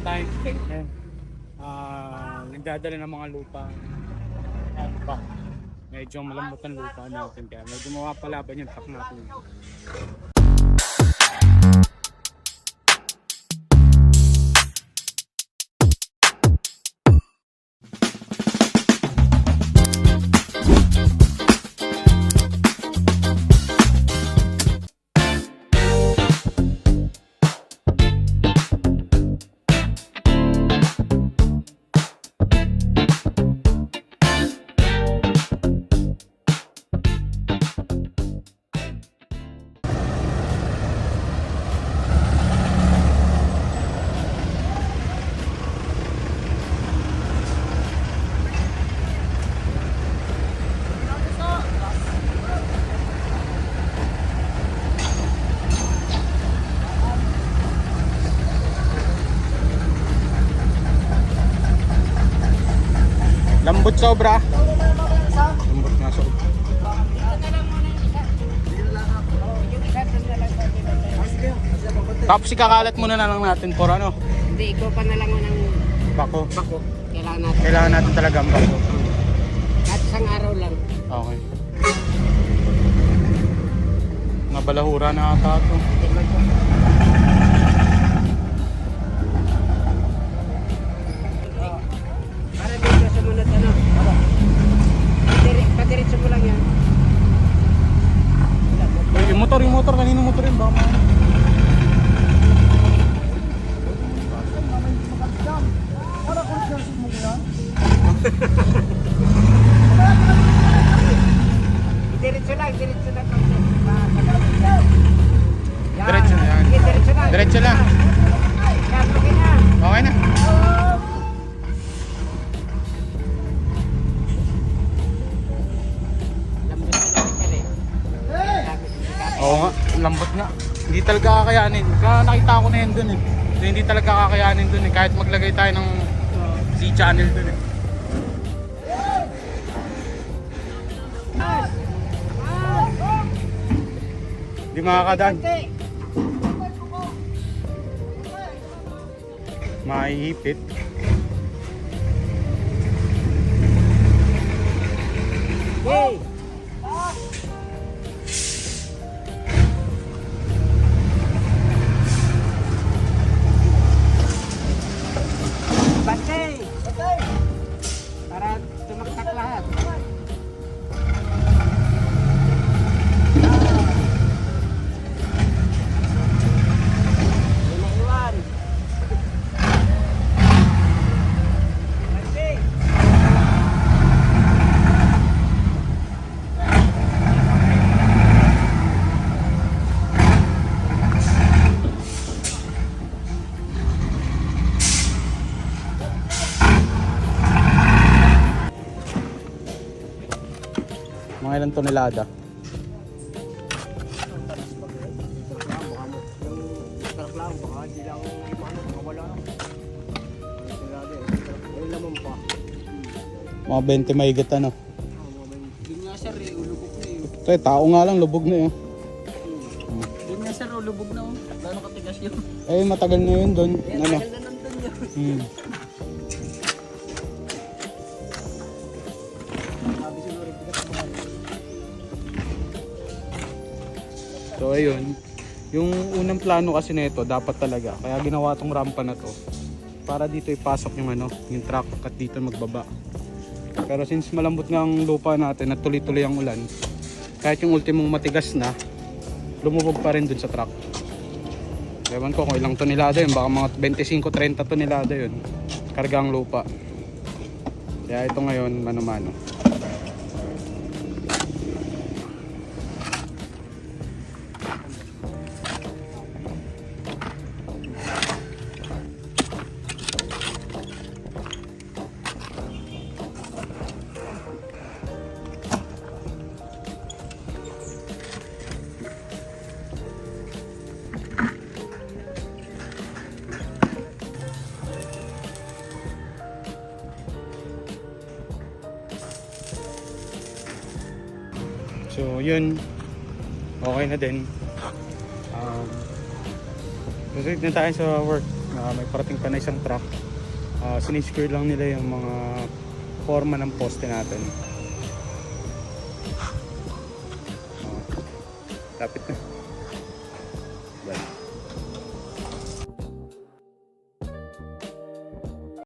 time. Ayan. Ah, nagdadala ng mga lupa. Ayan pa. Medyo malambot ang lupa natin kaya medyo mawapalaban yung truck natin. Lambot sobra. Lambot nga sobra. Tapos ikakalat muna na lang natin for ano, Hindi, ikaw pa na lang ng bako. bako. Kailangan natin. Kailangan natin talaga ang bako. At isang araw lang. Okay. Nabalahura na ata ito. Motor, yung motor, kanino motor yun? Baka ma- Diretso lang, diretso lang. Diretso lang. Diretso lang. Okay na. Okay na. Oo nga, lambot nga. Hindi talaga kakayanin. Kaya nakita ko na yan dun eh. So, hindi talaga kakayanin dun eh. Kahit maglagay tayo ng C-channel dun eh. Hindi makakadaan. Maihipit. Ayun naman pa. Mga 20 mahigit ano. Yun nga sir, eh, ulubog na yun. Ito eh, tao nga lang, lubog na yun. Yun nga sir, ulubog na oh. Gano'ng katigas yun. Eh, matagal na yun doon. Kaya Ano? tagal na nandun yun. Hmm. So ayun, yung unang plano kasi nito dapat talaga, kaya ginawa tong rampa na to para dito ipasok yung ano, yung truck at dito magbaba. Pero since malambot nga ang lupa natin at tuloy-tuloy ang ulan, kahit yung ultimong matigas na, lumubog pa rin dun sa truck. Ewan ko kung ilang tonelada yun, baka mga 25-30 tonelada yun. Karga ang lupa. Kaya ito ngayon, mano-mano. So, yun. Okay na din. Um, proceed na tayo sa work. na may parating pa na isang truck. Uh, sinisecure lang nila yung mga forma ng poste natin. Ah, lapit na.